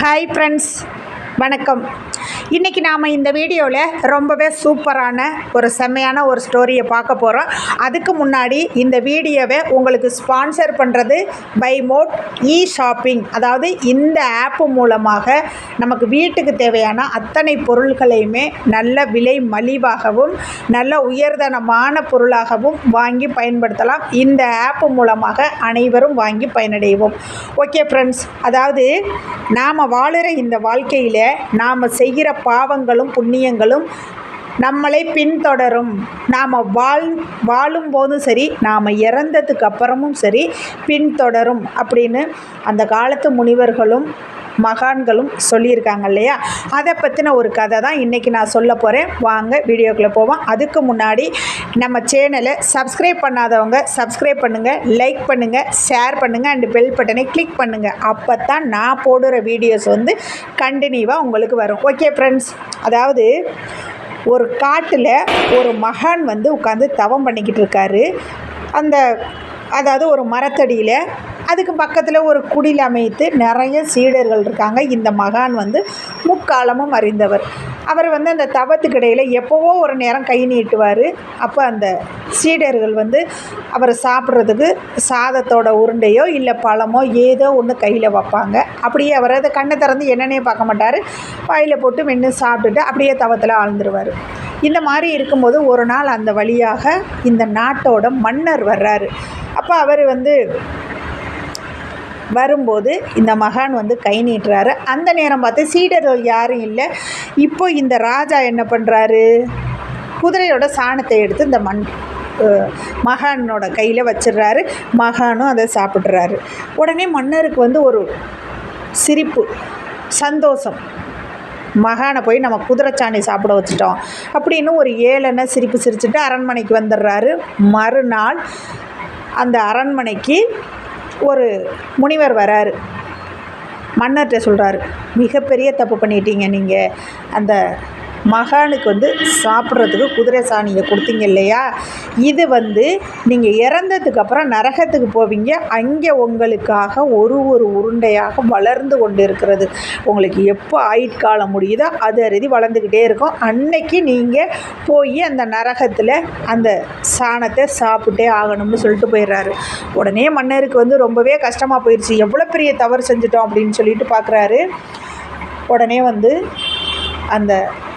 Hi friends வணக்கம். இன்றைக்கி நாம் இந்த வீடியோவில் ரொம்பவே சூப்பரான ஒரு செம்மையான ஒரு ஸ்டோரியை பார்க்க போகிறோம் அதுக்கு முன்னாடி இந்த வீடியோவை உங்களுக்கு ஸ்பான்சர் பண்ணுறது பை மோட் இ ஷாப்பிங் அதாவது இந்த ஆப்பு மூலமாக நமக்கு வீட்டுக்கு தேவையான அத்தனை பொருள்களையுமே நல்ல விலை மலிவாகவும் நல்ல உயர்தனமான பொருளாகவும் வாங்கி பயன்படுத்தலாம். இந்த ஆப்பு மூலமாக அனைவரும் வாங்கி பயனடைவோம். ஓகே ஃப்ரெண்ட்ஸ் அதாவது நாம் வாழ்கிற இந்த வாழ்க்கையில் நாம் செய்கிற பாவங்களும் புண்ணியங்களும் நம்மளை பின்தொடரும். நாம் வாழ் வாழும்போதும் சரி நாம் இறந்ததுக்கு அப்புறமும் சரி பின்தொடரும் அப்படின்னு அந்த காலத்து முனிவர்களும் மகான்களும் சொல்லியிருக்காங்க இல்லையா? அதை பற்றின ஒரு கதை தான் இன்றைக்கி நான் சொல்ல போகிறேன் வாங்க வீடியோக்குள்ளே போவோம். அதுக்கு முன்னாடி நம்ம சேனலை சப்ஸ்கிரைப் பண்ணாதவங்க சப்ஸ்கிரைப் பண்ணுங்கள் லைக் பண்ணுங்கள் ஷேர் பண்ணுங்கள் அண்டு பெல் பட்டனை கிளிக் பண்ணுங்கள் அப்போ தான் நான் போடுற வீடியோஸ் வந்து கண்டினியூவாக உங்களுக்கு வரும். ஓகே ஃப்ரெண்ட்ஸ் அதாவது ஒரு காட்டில் ஒரு மகான் வந்து உட்காந்து தவம் பண்ணிக்கிட்டு இருக்காரு. அந்த அதாவது ஒரு மரத்தடியில் அதுக்கு பக்கத்தில் ஒரு குடில் அமைத்து நிறைய சீடர்கள் இருக்காங்க. இந்த மகான் வந்து முக்காலமும் அறிந்தவர். அவர் வந்து அந்த தவத்துக்கிடையில் எப்போவோ ஒரு நேரம் கை நீட்டுவார். அப்போ அந்த சீடர்கள் வந்து அவர் சாப்பிட்றதுக்கு சாதத்தோட உருண்டையோ இல்லை பழமோ ஏதோ ஒன்று கையில் வைப்பாங்க. அப்படியே அவர் அதை கண்ணை திறந்து என்னன்னே பார்க்க மாட்டார். வாயில் போட்டு மென்று சாப்பிட்டுட்டு அப்படியே தவத்தில் ஆழ்ந்துருவார். இந்த மாதிரி இருக்கும்போது ஒரு நாள் அந்த வழியாக இந்த நாட்டோட மன்னர் வர்றாரு. அப்போ அவர் வந்து வரும்போது இந்த மகான் வந்து கை நீட்டுறாரு. அந்த நேரம் பார்த்து சீடர்கள் யாரும் இல்லை. இப்போ இந்த ராஜா என்ன பண்ணுறாரு குதிரையோட சாணத்தை எடுத்து இந்த மண் மகானோட கையில் வச்சிடுறாரு. மகானும் அதை சாப்பிட்றாரு. உடனே மன்னருக்கு வந்து ஒரு சிரிப்பு சந்தோஷம். மகானை போய் நம்ம குதிரைச்சாணி சாப்பிட வச்சுட்டோம் அப்படின்னு ஒரு ஏழனை சிரிப்பு சிரிச்சுட்டு அரண்மனைக்கு வந்துடுறாரு. மறுநாள் அந்த அரண்மனைக்கு ஒரு முனிவர் வராரு. மன்னர்கிட்ட சொல்கிறாரு மிகப்பெரிய தப்பு பண்ணிட்டீங்க நீங்கள் அந்த மகானுக்கு வந்து சாப்பிட்றதுக்கு குதிரை சாணியை கொடுத்தீங்க இல்லையா? இது வந்து நீங்கள் இறந்ததுக்கு அப்புறம் நரகத்துக்கு போவீங்க. அங்கே உங்களுக்காக ஒரு ஒரு உருண்டையாக வளர்ந்து கொண்டு இருக்கிறது உங்களுக்கு எப்போ ஆயுட்காலம் முடியுதோ அது அறுதி வளர்ந்துக்கிட்டே இருக்கும். அன்னைக்கு நீங்கள் போய் அந்த நரகத்தில் அந்த சாணத்தை சாப்பிட்டே ஆகணும்னு சொல்லிட்டு போயிடுறாரு. உடனே மன்னருக்கு வந்து ரொம்பவே கஷ்டமாக போயிடுச்சு எவ்வளோ பெரிய தவறு செஞ்சுட்டோம் அப்படின்னு சொல்லிட்டு பார்க்குறாரு உடனே வந்து அந்த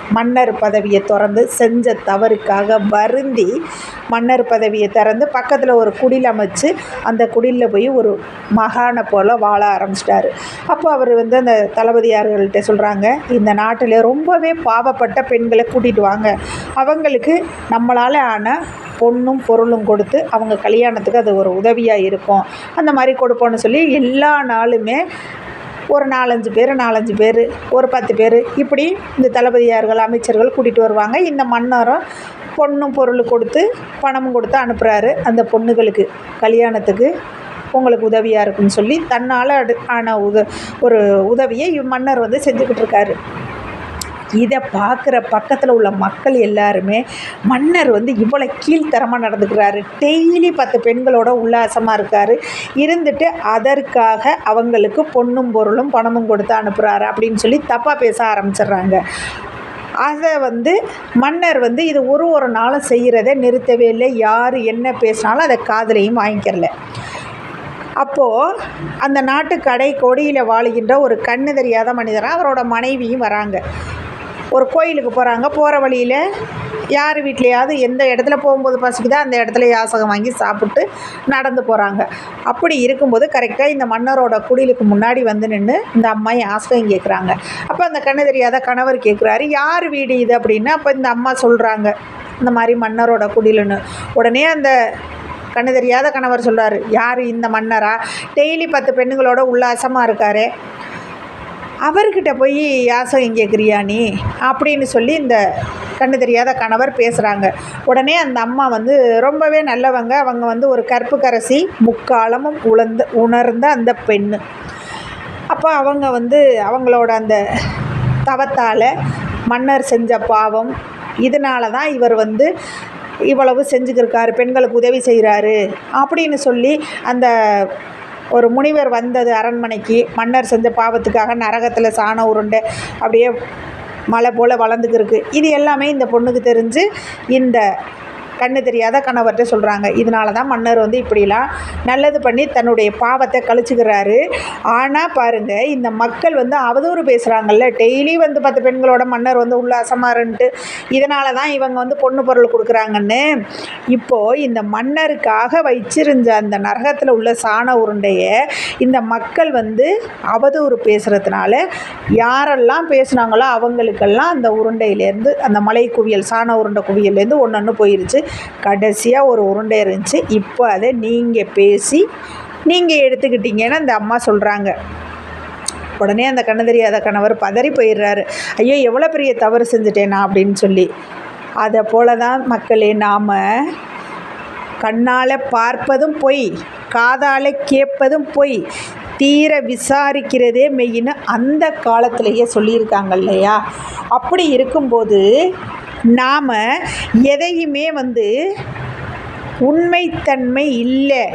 மன்னர் பதவியை திறந்து செஞ்ச தவறுக்காக வருந்தி மன்னர் பதவியை திறந்து பக்கத்தில் ஒரு குடில் அமைச்சு அந்த குடிலில் போய் ஒரு மகானை போல் வாழ ஆரம்பிச்சிட்டாரு. அப்போ அவர் வந்து அந்த தளபதியார்கள்ட்ட சொல்கிறாங்க இந்த நாட்டில் ரொம்பவே பாவப்பட்ட பெண்களை கூட்டிகிட்டு வாங்க. அவங்களுக்கு நம்மளால் ஆன பொண்ணும் பொருளும் கொடுத்து அவங்க கல்யாணத்துக்கு அது ஒரு உதவியாக இருக்கும். அந்த மாதிரி கொடுப்போம்னு சொல்லி எல்லா நாளுமே ஒரு நாலஞ்சு பேர் நாலஞ்சு பேர் ஒரு பத்து பேர் இப்படி இந்த தளபதியார்கள் அமைச்சர்கள் கூட்டிகிட்டு வருவாங்க. இந்த மன்னரும் பொண்ணும் பொருள் கொடுத்து பணமும் கொடுத்து அனுப்புகிறாரு அந்த பொண்ணுகளுக்கு கல்யாணத்துக்கு உங்களுக்கு உதவியாக இருக்குன்னு சொல்லி தன்னால் அடு ஆன உத ஒரு உதவியை இவ் மன்னர் வந்து செஞ்சுக்கிட்டு இருக்காரு. இதை பார்க்குற பக்கத்தில் உள்ள மக்கள் எல்லாருமே மன்னர் வந்து இவ்வளோ கீழ்த்தரமாக நடந்துக்கிறாரு. டெய்லி பத்து பெண்களோட உல்லாசமாக இருக்கார். இருந்துட்டு அதற்காக அவங்களுக்கு பொண்ணும் பொருளும் பணமும் கொடுத்து அனுப்புகிறாரு அப்படின்னு சொல்லி தப்பாக பேச ஆரம்பிச்சிடுறாங்க. அதை வந்து மன்னர் வந்து இது ஒரு ஒரு நாளும் செய்கிறத நிறுத்தவே இல்லை. யார் என்ன பேசினாலும் அதை காதலையும் வாங்கிக்கிறல. அப்போது அந்த நாட்டு கடை கொடியில் வாழுகின்ற ஒரு கண்ணு தெரியாத மனிதராக அவரோட மனைவியும் வராங்க. ஒரு கோயிலுக்கு போகிறாங்க போகிற வழியில் யார் வீட்லையாவது எந்த இடத்துல போகும்போது பசிக்குதோ அந்த இடத்துல யாசகம் வாங்கி சாப்பிட்டு நடந்து போகிறாங்க அப்படி இருக்கும்போது கரெக்டாக இந்த மன்னரோட குடிலுக்கு முன்னாடி வந்து நின்று இந்த அம்மா யாசகம் கேட்குறாங்க அப்போ அந்த கண்ணு தெரியாத கணவர் கேட்குறாரு யார் வீடு இது? அப்படின்னு அப்போ இந்த அம்மா சொல்கிறாங்க இந்த மாதிரி மன்னரோட குடிலுன்னு. உடனே அந்த கண்ணு தெரியாத கணவர் சொல்கிறார் யார் இந்த மன்னரா? டெய்லி பத்து பெண்ணுங்களோட உல்லாசமாக இருக்காரு. அவர்கிட்ட போய் யாசகம் கேட்குறியா நீ? அப்படின்னு சொல்லி இந்த கண்ணு தெரியாத கணவர் பேசுகிறாங்க உடனே அந்த அம்மா வந்து ரொம்பவே நல்லவங்க. அவங்க வந்து ஒரு கற்பு கரசி முக்காலமும் உழந்த உணர்ந்த அந்த பெண்ணு. அப்போ அவங்க வந்து அவங்களோட அந்த தவத்தால் மன்னர் செஞ்ச பாவம் இதனால தான் இவர் வந்து இவ்வளவு செஞ்சுக்கிருக்காரு பெண்களுக்கு உதவி செய்கிறாரு அப்படின்னு சொல்லி அந்த ஒரு முனிவர் வந்தது அரண்மனைக்கு மன்னர் செஞ்ச பாவத்துக்காக நரகத்தில் சாண உருண்டு அப்படியே மலை போல் வளர்ந்துக்கிருக்கு. இது எல்லாமே இந்த பொண்ணுக்கு தெரிஞ்சு இந்த கண்ணு தெரியாத கணவர்கிட்ட சொல்கிறாங்க இதனால தான் மன்னர் வந்து இப்படிலாம் நல்லது பண்ணி தன்னுடைய பாவத்தை கழிச்சுக்கிறாரு. ஆனால் பாருங்கள் இந்த மக்கள் வந்து அவதூறு பேசுகிறாங்கல்ல டெய்லி வந்து பத்து பெண்களோட மன்னர் வந்து உல்லாசமாருன்ட்டு இதனால தான் இவங்க வந்து பொண்ணு பொருள் கொடுக்குறாங்கன்னு. இப்போது இந்த மன்னருக்காக வச்சிருந்த அந்த நரகத்தில் உள்ள சாண உருண்டையை இந்த மக்கள் வந்து அவதூறு பேசுகிறதுனால யாரெல்லாம் பேசுனாங்களோ அவங்களுக்கெல்லாம் அந்த உருண்டையிலேருந்து அந்த மலை குவியல் சாண உருண்டை குவியல்லேருந்து ஒன்று ஒன்று போயிருச்சு. கடைசியாக ஒரு உருண்டை இருந்துச்சு. இப்போ அதை நீங்கள் பேசி நீங்கள் எடுத்துக்கிட்டீங்கன்னு அந்த அம்மா சொல்கிறாங்க உடனே அந்த கண்ணு தெரியாத கணவர் பதறி போயிடுறாரு. ஐயோ எவ்வளோ பெரிய தவறு செஞ்சுட்டேனா அப்படின்னு சொல்லி. அதை போல தான் மக்களே நாம் கண்ணால் பார்ப்பதும் பொய் காதால் கேட்பதும் பொய் தீர விசாரிக்கிறதே மெயின்னு அந்த காலத்திலேயே சொல்லியிருக்காங்க இல்லையா? அப்படி இருக்கும்போது நாம் எதையுமே வந்து உண்மைத்தன்மை இல்லை.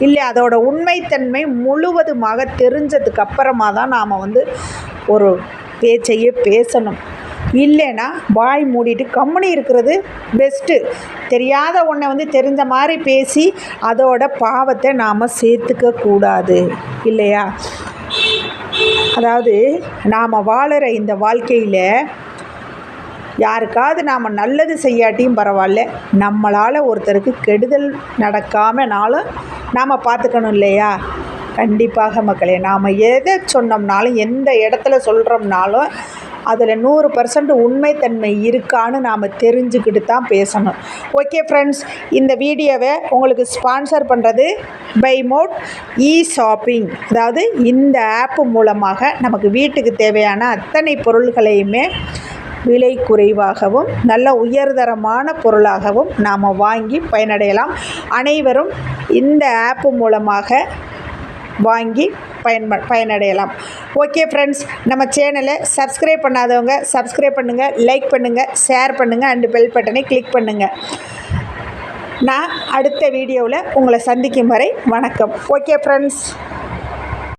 இல்லை அதோட உண்மைத்தன்மை முழுவதுமாக தெரிஞ்சதுக்கு அப்புறமா தான் நாம் வந்து ஒரு பேச்சையே பேசணும். இல்லைன்னா வாய் மூடிட்டு கம்முனி இருக்கிறது பெஸ்ட்டு தெரியாத ஒன்றை வந்து தெரிஞ்ச மாதிரி பேசி அதோட பாவத்தை நாம் சேர்த்துக்க கூடாது. இல்லையா? அதாவது நாம் வாழுற இந்த வாழ்க்கையில் யாருக்காவது நாம் நல்லது செய்யாட்டியும் பரவாயில்ல. நம்மளால் ஒருத்தருக்கு கெடுதல் நடக்காமனாலும் நாம் பார்த்துக்கணும் இல்லையா? கண்டிப்பாக மக்களே நாம் எதை சொன்னோம்னாலும் எந்த இடத்துல சொல்கிறோம்னாலும் அதில் நூறு பர்சன்ட் உண்மைத்தன்மை இருக்கான்னு நாம் தெரிஞ்சுக்கிட்டு தான் பேசணும். ஓகே ஃப்ரெண்ட்ஸ் இந்த வீடியோவை உங்களுக்கு ஸ்பான்சர் பண்ணுறது பை மோட் இ ஷாப்பிங் அதாவது இந்த ஆப் மூலமாக நமக்கு வீட்டுக்கு தேவையான அத்தனை பொருள்களையுமே விலை குறைவாகவும் நல்ல உயர்தரமான பொருளாகவும் நாம் வாங்கி பயனடையலாம். அனைவரும் இந்த ஆப்பு மூலமாக வாங்கி பயன்ப பயனடையலாம். ஓகே ஃப்ரெண்ட்ஸ் நம்ம சேனலை சப்ஸ்கிரைப் பண்ணாதவங்க சப்ஸ்கிரைப் பண்ணுங்கள் லைக் பண்ணுங்கள் ஷேர் பண்ணுங்கள் அண்டு பெல் பட்டனை கிளிக் பண்ணுங்கள் நான் அடுத்த வீடியோவில் உங்களை சந்திக்கும் வரை வணக்கம். Okay friends